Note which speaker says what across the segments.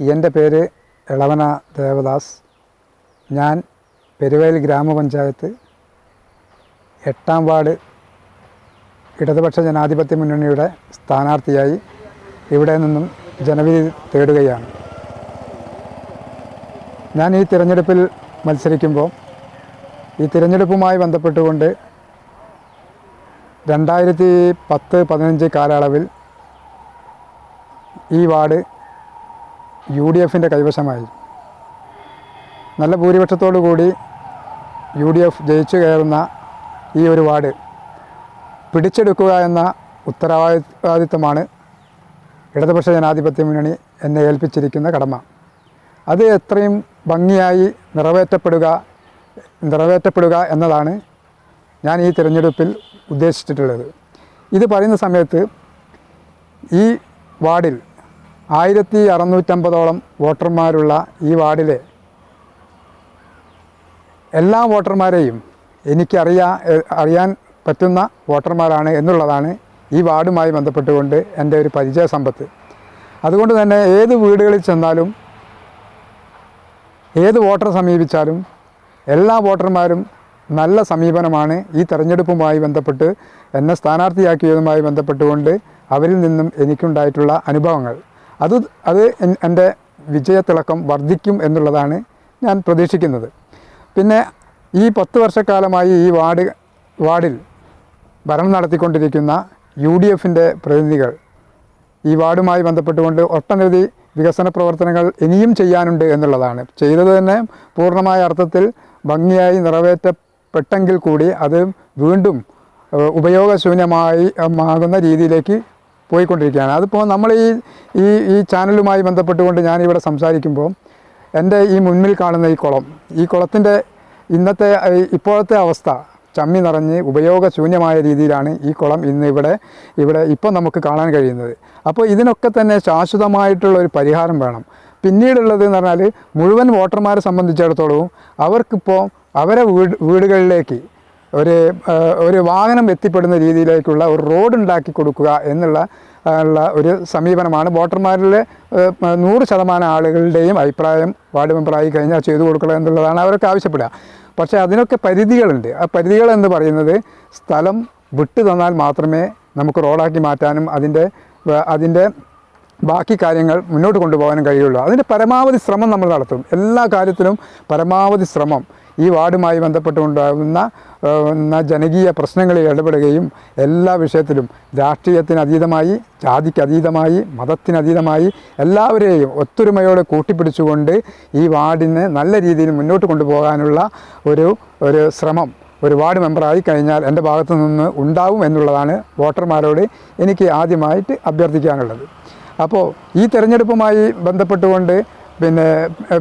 Speaker 1: എന്റെ പേര് ഇളവന ദേവദാസ്. ഞാൻ പെരുവയൽ ഗ്രാമപഞ്ചായത്ത് എട്ടാം വാർഡ് ഇടതുപക്ഷ ജനാധിപത്യ മുന്നണിയുടെ സ്ഥാനാർത്ഥിയായി ഇവിടെ നിന്നും ജനവിധി തേടുകയാണ്. ഞാൻ ഈ തിരഞ്ഞെടുപ്പിൽ മത്സരിക്കുമ്പോൾ ഈ തിരഞ്ഞെടുപ്പുമായി ബന്ധപ്പെട്ടുകൊണ്ട് രണ്ടായിരത്തി പത്ത് പതിനഞ്ച് കാലയളവിൽ ഈ വാർഡ് യു ഡി എഫിന്റെ കൈവശമായി. നല്ല ഭൂരിപക്ഷത്തോടു കൂടി യു ഡി എഫ് ജയിച്ചു കയറുന്ന ഈ ഒരു വാർഡ് പിടിച്ചെടുക്കുക എന്ന ഉത്തരവാദിത്വമാണ് ഇടതുപക്ഷ ജനാധിപത്യ മുന്നണി എന്നെ ഏൽപ്പിച്ചിരിക്കുന്ന കടമ. അത് എത്രയും ഭംഗിയായി നിറവേറ്റപ്പെടുക നിറവേറ്റപ്പെടുക എന്നതാണ് ഞാൻ ഈ തിരഞ്ഞെടുപ്പിൽ ഉദ്ദേശിച്ചിട്ടുള്ളത്. ഇത് പറയുന്ന സമയത്ത് ഈ വാർഡിൽ ആയിരത്തി അറുന്നൂറ്റമ്പതോളം വോട്ടർമാരുള്ള ഈ വാർഡിലെ എല്ലാ വോട്ടർമാരെയും എനിക്കറിയാ അറിയാൻ പറ്റുന്ന വോട്ടർമാരാണ് എന്നുള്ളതാണ് ഈ വാർഡുമായി ബന്ധപ്പെട്ടുകൊണ്ട് എന്റെ ഒരു പരിചയ സമ്പത്ത് അതുകൊണ്ട് തന്നെ ഏത് വീടുകളിൽ ചെന്നാലും ഏത് വോട്ടർ സമീപിച്ചാലും എല്ലാ വോട്ടർമാരും നല്ല സമീപനമാണ് ഈ തെരഞ്ഞെടുപ്പുമായി ബന്ധപ്പെട്ട് എന്നെ സ്ഥാനാർത്ഥിയാക്കിയതുമായി ബന്ധപ്പെട്ടുകൊണ്ട് അവരിൽ നിന്നും എനിക്കുണ്ടായിട്ടുള്ള അനുഭവങ്ങൾ. അത് അത് എൻ- എന്റെ വിജയത്തിളക്കം വർദ്ധിക്കും എന്നുള്ളതാണ് ഞാൻ പ്രതീക്ഷിക്കുന്നത്. പിന്നെ ഈ പത്ത് വർഷക്കാലമായി ഈ വാർഡ് വാർഡിൽ ഭരണം നടത്തിക്കൊണ്ടിരിക്കുന്ന യു ഡി എഫിന്റെ പ്രതിനിധികൾ ഈ വാർഡുമായി ബന്ധപ്പെട്ടുകൊണ്ട് ഒട്ടനവധി വികസന പ്രവർത്തനങ്ങൾ ഇനിയും ചെയ്യാനുണ്ട് എന്നുള്ളതാണ്. ചെയ്തത് തന്നെ പൂർണമായ അർത്ഥത്തിൽ ഭംഗിയായി നിറവേറ്റപ്പെട്ടെങ്കിൽ കൂടി അത് വീണ്ടും ഉപയോഗശൂന്യമായി ആകുന്ന രീതിയിലേക്ക് പോയിക്കൊണ്ടിരിക്കുകയാണ്. അതിപ്പോൾ നമ്മൾ ഈ ഈ ഈ ചാനലുമായി ബന്ധപ്പെട്ടുകൊണ്ട് ഞാനിവിടെ സംസാരിക്കുമ്പോൾ എന്റെ ഈ മുന്നിൽ കാണുന്ന ഈ കുളം ഈ കുളത്തിന്റെ ഇന്നത്തെ ഇപ്പോഴത്തെ അവസ്ഥ ചമ്മി നിറഞ്ഞ് ഉപയോഗശൂന്യമായ രീതിയിലാണ് ഈ കുളം ഇന്ന് ഇവിടെ ഇവിടെ ഇപ്പോൾ നമുക്ക് കാണാൻ കഴിയുന്നത്. അപ്പോൾ ഇതിനൊക്കെ തന്നെ ശാശ്വതമായിട്ടുള്ള ഒരു പരിഹാരം വേണം. പിന്നീടുള്ളത് എന്ന് പറഞ്ഞാൽ മുഴുവൻ വോട്ടർമാരെ സംബന്ധിച്ചിടത്തോളവും അവർക്കിപ്പോൾ അവരെ വീട് വീടുകളിലേക്ക് ഒരു ഒരു വാഹനം എത്തിപ്പെടുന്ന രീതിയിലേക്കുള്ള ഒരു റോഡ് ഉണ്ടാക്കി കൊടുക്കുക എന്നുള്ള ഉള്ള ഒരു സമീപനമാണ്. വോട്ടർമാരിലെ ആ, നൂറ് ശതമാനം ആളുകളുടെയും അഭിപ്രായം വാർഡ് മെമ്പറായി കഴിഞ്ഞാൽ ചെയ്തു കൊടുക്കുക എന്നുള്ളതാണ് അവരൊക്കെ ആവശ്യപ്പെടുക. പക്ഷേ അതിനൊക്കെ പരിധികളുണ്ട്. ആ പരിധികൾ എന്ന് പറയുന്നത് സ്ഥലം വിട്ടു തന്നാൽ മാത്രമേ നമുക്ക് റോഡാക്കി മാറ്റാനും അതിന്റെ അതിന്റെ ബാക്കി കാര്യങ്ങൾ മുന്നോട്ട് കൊണ്ടുപോകാനും കഴിയുള്ളൂ. അതിന്റെ പരമാവധി ശ്രമം നമ്മൾ നടത്തും. എല്ലാ കാര്യത്തിലും പരമാവധി ശ്രമം. ഈ വാർഡുമായി ബന്ധപ്പെട്ടുണ്ടാകുന്ന ജനകീയ പ്രശ്നങ്ങളിൽ ഇടപെടുകയും എല്ലാ വിഷയത്തിലും രാഷ്ട്രീയത്തിന് അതീതമായി ജാതിക്ക് അതീതമായി മതത്തിനതീതമായി എല്ലാവരെയും ഒത്തൊരുമയോടെ കൂട്ടിപ്പിടിച്ചുകൊണ്ട് ഈ വാർഡിനെ നല്ല രീതിയിൽ മുന്നോട്ട് കൊണ്ടുപോകാനുള്ള ഒരു ഒരു ശ്രമം ഒരു വാർഡ് മെമ്പറായി കഴിഞ്ഞാൽ എന്റെ ഭാഗത്തു നിന്ന് ഉണ്ടാവും എന്നുള്ളതാണ് വോട്ടർമാരോട് എനിക്ക് ആദ്യമായിട്ട് അഭ്യർത്ഥിക്കാനുള്ളത്. അപ്പോൾ ഈ തെരഞ്ഞെടുപ്പുമായി ബന്ധപ്പെട്ടുകൊണ്ട് പിന്നെ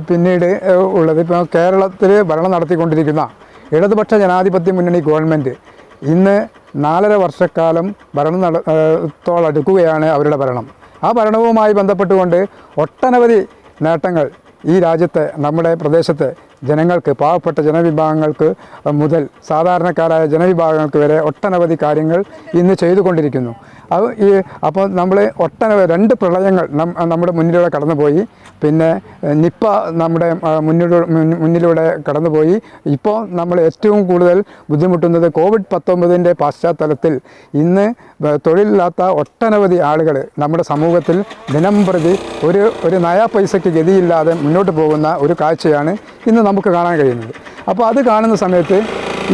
Speaker 1: പിന്നീട് ഉള്ളത് ഇപ്പോൾ കേരളത്തിൽ ഭരണം നടത്തിക്കൊണ്ടിരിക്കുന്ന ഇടതുപക്ഷ ജനാധിപത്യ മുന്നണി ഗവൺമെന്റ് ഇന്ന് നാലര വർഷക്കാലം ഭരണം നട ഏഹ്, അവരുടെ ഭരണം. ആ ഭരണവുമായി ബന്ധപ്പെട്ടുകൊണ്ട് ഒട്ടനവധി നേട്ടങ്ങൾ ഈ രാജ്യത്തെ നമ്മുടെ പ്രദേശത്തെ ജനങ്ങൾക്ക് പാവപ്പെട്ട ജനവിഭാഗങ്ങൾക്ക് മുതൽ സാധാരണക്കാരായ ജനവിഭാഗങ്ങൾക്ക് വരെ ഒട്ടനവധി കാര്യങ്ങൾ ഇന്ന് ചെയ്തുകൊണ്ടിരിക്കുന്നു. അത് ഈ അപ്പോൾ നമ്മൾ ഒട്ടനവധി രണ്ട് പ്രളയങ്ങൾ നമ്മുടെ മുന്നിലൂടെ കടന്നുപോയി. പിന്നെ നിപ്പ നമ്മുടെ മുന്നിലൂടെ മുന്നിലൂടെ കടന്നുപോയി. ഇപ്പോൾ നമ്മൾ ഏറ്റവും കൂടുതൽ ബുദ്ധിമുട്ടുന്നത് കോവിഡ് പത്തൊമ്പതിന്റെ പശ്ചാത്തലത്തിൽ ഇന്ന് തൊഴിലില്ലാത്ത ഒട്ടനവധി ആളുകൾ നമ്മുടെ സമൂഹത്തിൽ ദിനം പ്രതി ഒരു ഒരു നയാ പൈസയ്ക്ക് ഗതിയില്ലാതെ മുന്നോട്ട് പോകുന്ന ഒരു കാഴ്ചയാണ് ഇന്ന് നമുക്ക് കാണാൻ കഴിയുന്നത്. അപ്പോൾ അത് കാണുന്ന സമയത്ത്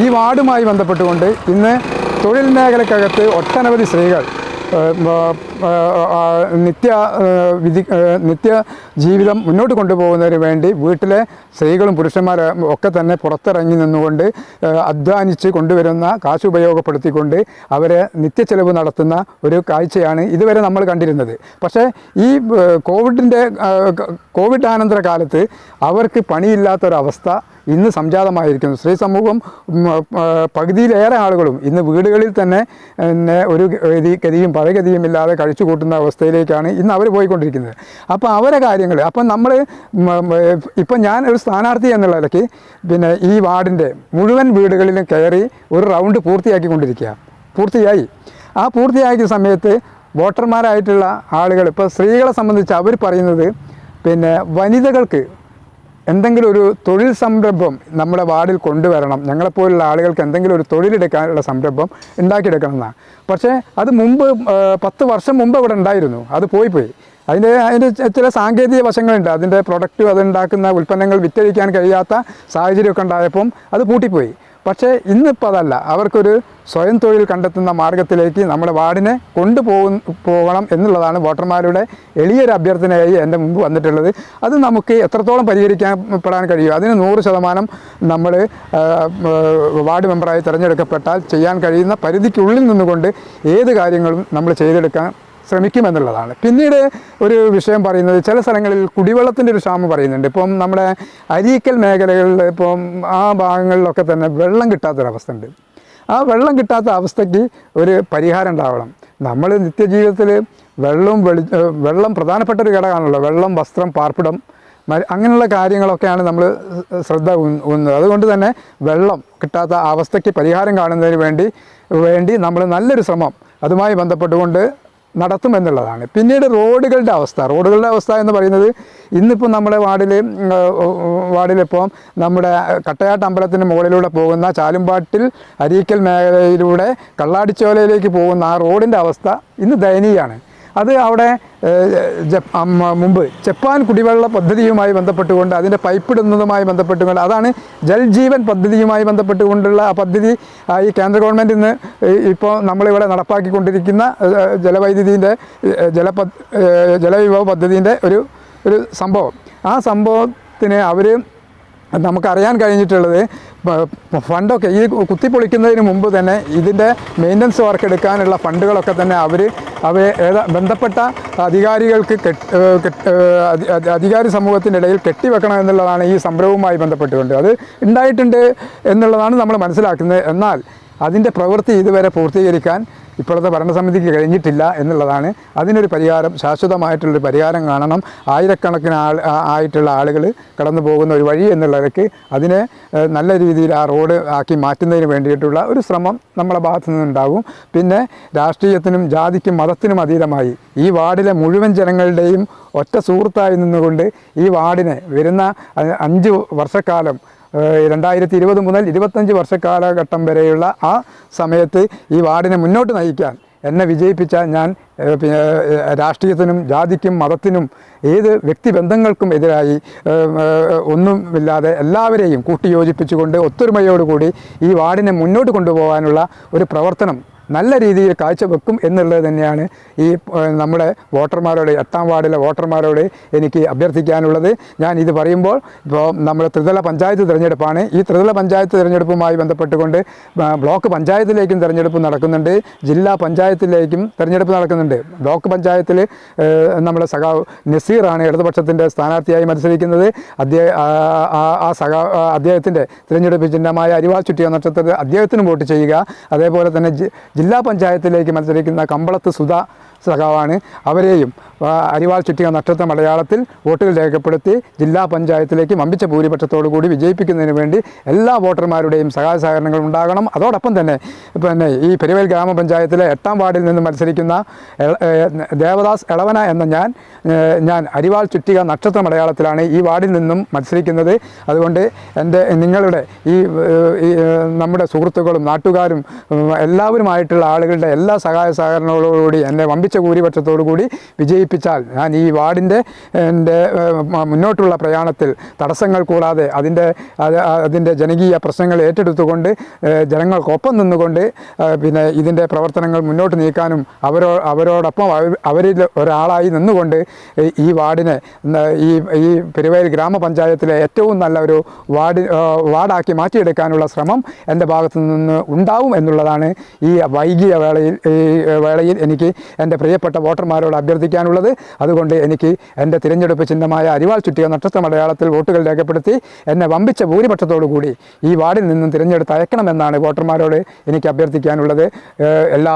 Speaker 1: ഈ വാർഡുമായി ബന്ധപ്പെട്ടുകൊണ്ട് ഇന്ന് തൊഴിൽ മേഖലക്കകത്ത് ഒട്ടനവധി സ്ത്രീകൾ നിത്യ വിധി നിത്യ ജീവിതം മുന്നോട്ട് കൊണ്ടുപോകുന്നതിന് വേണ്ടി വീട്ടിലെ സ്ത്രീകളും പുരുഷന്മാരും ഒക്കെ തന്നെ പുറത്തിറങ്ങി നിന്നുകൊണ്ട് അധ്വാനിച്ച് കൊണ്ടുവരുന്ന കാശ് ഉപയോഗപ്പെടുത്തിക്കൊണ്ട് അവരെ നിത്യച്ചെലവ് നടത്തുന്ന ഒരു കാഴ്ചയാണ് ഇതുവരെ നമ്മൾ കണ്ടിരുന്നത്. പക്ഷേ ഈ കോവിഡിന്റെ കോവിഡാനന്തര കാലത്ത് അവർക്ക് പണിയില്ലാത്തൊരവസ്ഥ ഇന്ന് സംജാതമായിരിക്കുന്നു. സ്ത്രീ സമൂഹം പകുതിയിലേറെ ആളുകളും ഇന്ന് വീടുകളിൽ തന്നെ ഒരു ഗതി ഗതിയും പഴഗതിയും ഇല്ലാതെ കഴിച്ചു കൂട്ടുന്ന അവസ്ഥയിലേക്കാണ് ഇന്ന് അവർ പോയിക്കൊണ്ടിരിക്കുന്നത്. അപ്പോൾ അവരെ കാര്യങ്ങൾ അപ്പം നമ്മൾ ഇപ്പം ഞാൻ ഒരു സ്ഥാനാർത്ഥി എന്നുള്ള നിലയ്ക്ക് പിന്നെ ഈ വാർഡിന്റെ മുഴുവൻ വീടുകളിലും കയറി ഒരു റൗണ്ട് പൂർത്തിയാക്കിക്കൊണ്ടിരിക്കുക. പൂർത്തിയായി. ആ പൂർത്തിയാക്കിയ സമയത്ത് വോട്ടർമാരായിട്ടുള്ള ആളുകൾ ഇപ്പോൾ സ്ത്രീകളെ സംബന്ധിച്ച് അവർ പറയുന്നത് പിന്നെ വനിതകൾക്ക് എന്തെങ്കിലും ഒരു തൊഴിൽ സംരംഭം നമ്മുടെ വാർഡിൽ കൊണ്ടുവരണം. ഞങ്ങളെപ്പോലുള്ള ആളുകൾക്ക് എന്തെങ്കിലും ഒരു തൊഴിലെടുക്കാനുള്ള സംരംഭം ഉണ്ടാക്കിയെടുക്കണം എന്നാണ് പക്ഷേ അത് മുമ്പ് പത്ത് വർഷം മുമ്പ് ഇവിടെ ഉണ്ടായിരുന്നു. അത് പോയി പോയി അതിന്റെ അതിന്റെ ചില സാങ്കേതിക വശങ്ങളുണ്ട്. അതിന്റെ പ്രൊഡക്റ്റ് അതുണ്ടാക്കുന്ന ഉൽപ്പന്നങ്ങൾ വിറ്റഴിക്കാൻ കഴിയാത്ത സാഹചര്യമൊക്കെ ഉണ്ടായപ്പം അത് പൂട്ടിപ്പോയി. പക്ഷേ ഇന്നിപ്പോൾ അതല്ല അവർക്കൊരു സ്വയം തൊഴിൽ കണ്ടെത്തുന്ന മാർഗത്തിലേക്ക് നമ്മുടെ വാർഡിനെ കൊണ്ടുപോകും പോകണം എന്നുള്ളതാണ് വോട്ടർമാരുടെ എളിയൊരു അഭ്യർത്ഥനയായി എന്റെ മുമ്പ് വന്നിട്ടുള്ളത്. അത് നമുക്ക് എത്രത്തോളം പരിഹരിക്കപ്പെടാൻ കഴിയും? അതിന് നൂറ് ശതമാനം നമ്മൾ വാർഡ് മെമ്പറായി തിരഞ്ഞെടുക്കപ്പെട്ടാൽ ചെയ്യാൻ കഴിയുന്ന പരിധിക്കുള്ളിൽ നിന്നുകൊണ്ട് ഏത് കാര്യങ്ങളും നമ്മൾ ചെയ്തെടുക്കാൻ ശ്രമിക്കുമെന്നുള്ളതാണ്. പിന്നീട് ഒരു വിഷയം പറയുന്നത് ചില സ്ഥലങ്ങളിൽ കുടിവെള്ളത്തിന്റെ ഒരു ക്ഷാമം പറയുന്നുണ്ട്. ഇപ്പം നമ്മുടെ അരീക്കൽ മേഖലകളിൽ ഇപ്പം ആ ഭാഗങ്ങളിലൊക്കെ തന്നെ വെള്ളം കിട്ടാത്തൊരവസ്ഥ ഉണ്ട് ആ വെള്ളം കിട്ടാത്ത അവസ്ഥയ്ക്ക് ഒരു പരിഹാരം ഉണ്ടാവണം. നമ്മൾ നിത്യജീവിതത്തിൽ വെള്ളവും വെളി വെള്ളം പ്രധാനപ്പെട്ട ഒരു ഘടകമാണല്ലോ. വെള്ളം വസ്ത്രം പാർപ്പിടം അങ്ങനെയുള്ള കാര്യങ്ങളൊക്കെയാണ് നമ്മൾ ശ്രദ്ധ ഊന്നുന്നത് അതുകൊണ്ട് തന്നെ വെള്ളം കിട്ടാത്ത അവസ്ഥയ്ക്ക് പരിഹാരം കാണുന്നതിന് വേണ്ടി വേണ്ടി നമ്മൾ നല്ലൊരു ശ്രമം അതുമായി ബന്ധപ്പെട്ടുകൊണ്ട് നടത്തുമെന്നുള്ളതാണ്. പിന്നീട് റോഡുകളുടെ അവസ്ഥ. റോഡുകളുടെ അവസ്ഥ എന്ന് പറയുന്നത് ഇന്നിപ്പോൾ നമ്മുടെ വാർഡിൽ വാർഡിലിപ്പം നമ്മുടെ കട്ടയാട്ട് അമ്പലത്തിന്റെ മുകളിലൂടെ പോകുന്ന ചാലുംപാട്ടിൽ അരീക്കൽ മേഖലയിലൂടെ കള്ളാടിച്ചോലയിലേക്ക് പോകുന്ന ആ റോഡിന്റെ അവസ്ഥ ഇന്ന് ദയനീയമാണ്. അത് അവിടെ മുമ്പ് ജപ്പാൻ കുടിവെള്ള പദ്ധതിയുമായി ബന്ധപ്പെട്ടുകൊണ്ട് അതിന്റെ പൈപ്പിടുന്നതുമായി ബന്ധപ്പെട്ടുകൊണ്ട് അതാണ് ജൽജീവൻ പദ്ധതിയുമായി ബന്ധപ്പെട്ടുകൊണ്ടുള്ള ആ പദ്ധതി ഈ കേന്ദ്ര ഗവൺമെന്റ് ഇന്ന് ഇപ്പോൾ നമ്മളിവിടെ നടപ്പാക്കിക്കൊണ്ടിരിക്കുന്ന ജലവൈദ്യുതിന്റെ ജല ജലവിഭവ പദ്ധതിന്റെ ഒരു ഒരു സംഭവം. ആ സംഭവത്തിന് അവർ നമുക്കറിയാൻ കഴിഞ്ഞിട്ടുള്ളത് ഫണ്ടൊക്കെ ഈ കുത്തിപ്പൊളിക്കുന്നതിന് മുമ്പ് തന്നെ ഇതിന്റെ മെയിന്റനൻസ് വർക്ക് എടുക്കാനുള്ള ഫണ്ടുകളൊക്കെ തന്നെ അവർ അവ ഏതാ ബന്ധപ്പെട്ട അധികാരികൾക്ക് അധികാരി സമൂഹത്തിന്റെ ഇടയിൽ കെട്ടിവെക്കണം എന്നുള്ളതാണ് ഈ സംരംഭവുമായി ബന്ധപ്പെട്ടുകൊണ്ട്. അത് ഉണ്ടായിട്ടുണ്ട് എന്നുള്ളതാണ് നമ്മൾ മനസ്സിലാക്കുന്നത്. എന്നാൽ അതിന്റെ പ്രവൃത്തി ഇതുവരെ പൂർത്തീകരിക്കാൻ ഇപ്പോഴത്തെ ഭരണസമിതിക്ക് കഴിഞ്ഞിട്ടില്ല എന്നുള്ളതാണ്. അതിനൊരു പരിഹാരം ശാശ്വതമായിട്ടുള്ളൊരു പരിഹാരം കാണണം. ആയിരക്കണക്കിന് ആൾ ആയിട്ടുള്ള ആളുകൾ കടന്നു പോകുന്ന ഒരു വഴി എന്നുള്ളവർക്ക് അതിനെ നല്ല രീതിയിൽ ആ റോഡ് ആക്കി മാറ്റുന്നതിന് വേണ്ടിയിട്ടുള്ള ഒരു ശ്രമം നമ്മളെ ഭാഗത്തു നിന്നുണ്ടാകും. പിന്നെ രാഷ്ട്രീയത്തിനും ജാതിക്കും മതത്തിനും അതീതമായി ഈ വാർഡിലെ മുഴുവൻ ജനങ്ങളുടെയും ഒറ്റ സുഹൃത്തായി നിന്നുകൊണ്ട് ഈ വാർഡിനെ വരുന്ന അഞ്ച് വർഷക്കാലം രണ്ടായിരത്തി ഇരുപത് മുതൽ ഇരുപത്തഞ്ച് വർഷക്കാലഘട്ടം വരെയുള്ള ആ സമയത്ത് ഈ വാർഡിനെ മുന്നോട്ട് നയിക്കാൻ എന്നെ വിജയിപ്പിച്ച ഞാൻ രാഷ്ട്രീയത്തിനും ജാതിക്കും മതത്തിനും ഏത് വ്യക്തിബന്ധങ്ങൾക്കും എതിരായി ഒന്നുമില്ലാതെ എല്ലാവരെയും കൂട്ടിയോജിപ്പിച്ചുകൊണ്ട് ഒത്തൊരുമയോടുകൂടി ഈ വാർഡിനെ മുന്നോട്ട് കൊണ്ടുപോകാനുള്ള ഒരു പ്രവർത്തനം നല്ല രീതിയിൽ കാഴ്ചവെക്കും എന്നുള്ളത് തന്നെയാണ് ഈ നമ്മുടെ വോട്ടർമാരോട് എട്ടാം വാർഡിലെ വോട്ടർമാരോട് എനിക്ക് അഭ്യർത്ഥിക്കാനുള്ളത്. ഞാൻ ഇത് പറയുമ്പോൾ ഇപ്പോൾ നമ്മുടെ ത്രിതല പഞ്ചായത്ത് തിരഞ്ഞെടുപ്പാണ്. ഈ ത്രിതല പഞ്ചായത്ത് തിരഞ്ഞെടുപ്പുമായി ബന്ധപ്പെട്ടുകൊണ്ട് ബ്ലോക്ക് പഞ്ചായത്തിലേക്കും തിരഞ്ഞെടുപ്പ് നടക്കുന്നുണ്ട്. ജില്ലാ പഞ്ചായത്തിലേക്കും തിരഞ്ഞെടുപ്പ് നടക്കുന്നുണ്ട്. ബ്ലോക്ക് പഞ്ചായത്തിൽ നമ്മുടെ സഖാവ് നസീറാണ് ഇടതുപക്ഷത്തിന്റെ സ്ഥാനാർത്ഥിയായി മത്സരിക്കുന്നത്. അദ്ദേഹം ആ സഖാ അദ്ദേഹത്തിന്റെ തിരഞ്ഞെടുപ്പ് ചിഹ്നമായ അരിവാൾ ചുറ്റിയ നക്ഷത്രത്തിൽ അദ്ദേഹത്തിനും വോട്ട് ചെയ്യുക. അതേപോലെ തന്നെ ജില്ലാ പഞ്ചായത്തിലേക്ക് മത്സരിക്കുന്ന കമ്പളത്ത് സുധ സഖാവാണ്. അവരെയും അരിവാൾ ചുറ്റിക നക്ഷത്ര മലയാളത്തിൽ വോട്ടുകൾ രേഖപ്പെടുത്തി ജില്ലാ പഞ്ചായത്തിലേക്ക് വമ്പിച്ച ഭൂരിപക്ഷത്തോടു കൂടി വിജയിപ്പിക്കുന്നതിന് വേണ്ടി എല്ലാ വോട്ടർമാരുടെയും സഹായ സഹകരണങ്ങൾ ഉണ്ടാകണം. അതോടൊപ്പം തന്നെ പിന്നെ ഈ പെരുവേൽ ഗ്രാമപഞ്ചായത്തിലെ എട്ടാം വാർഡിൽ നിന്ന് മത്സരിക്കുന്ന ദേവദാസ് എളവന എന്ന ഞാൻ ഞാൻ അരിവാൾ ചുറ്റിക നക്ഷത്ര മലയാളത്തിലാണ് ഈ വാർഡിൽ നിന്നും മത്സരിക്കുന്നത്. അതുകൊണ്ട് എന്റെ നിങ്ങളുടെ ഈ നമ്മുടെ സുഹൃത്തുക്കളും നാട്ടുകാരും എല്ലാവരുമായിട്ടുള്ള ആളുകളുടെ എല്ലാ സഹായ സഹകരണങ്ങളോടുകൂടി എന്നെ വമ്പിച്ച ഭൂരിപക്ഷത്തോടു കൂടി വിജയിപ്പിച്ചാൽ ഞാൻ ഈ വാർഡിന്റെ എന്റെ മുന്നോട്ടുള്ള പ്രയാണത്തിൽ തടസ്സങ്ങൾ കൂടാതെ അതിന്റെ അത് അതിന്റെ ജനകീയ പ്രശ്നങ്ങൾ ഏറ്റെടുത്തുകൊണ്ട് ജനങ്ങൾക്കൊപ്പം നിന്നുകൊണ്ട് പിന്നെ ഇതിന്റെ പ്രവർത്തനങ്ങൾ മുന്നോട്ട് നീക്കാനും അവരോ അവരോടൊപ്പം അവരിൽ ഒരാളായി നിന്നുകൊണ്ട് ഈ- വാർഡിനെ ഈ ഈ പെരുവയൽ ഗ്രാമപഞ്ചായത്തിലെ ഏറ്റവും നല്ല ഒരു വാർഡ് വാർഡാക്കി മാറ്റിയെടുക്കാനുള്ള ശ്രമം എന്റെ ഭാഗത്തു നിന്ന് ഉണ്ടാവും എന്നുള്ളതാണ് ഈ വൈകിയ വേളയിൽ ഈ വേളയിൽ എനിക്ക് എന്റെ പ്രിയപ്പെട്ട വോട്ടർമാരോട് അഭ്യർത്ഥിക്കാനുള്ളത്. അതുകൊണ്ട് എനിക്ക് എന്റെ തിരഞ്ഞെടുപ്പ് ചിഹ്നമായ അരിവാൾ ചുറ്റിയ നക്ഷത്ര മലയാളത്തിൽ വോട്ടുകൾ രേഖപ്പെടുത്തി എന്നെ വമ്പിച്ച ഭൂരിപക്ഷത്തോടു കൂടി ഈ വാർഡിൽ നിന്നും തിരഞ്ഞെടുത്ത് അയക്കണമെന്നാണ് വോട്ടർമാരോട് എനിക്ക് അഭ്യർത്ഥിക്കാനുള്ളത്. എല്ലാ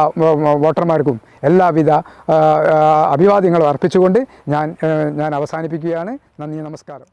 Speaker 1: വോട്ടർമാർക്കും എല്ലാവിധ അഭിവാദ്യങ്ങളും അർപ്പിച്ചുകൊണ്ട് ഞാൻ ഞാൻ അവസാനിപ്പിക്കുകയാണ്. നന്ദി നമസ്കാരം.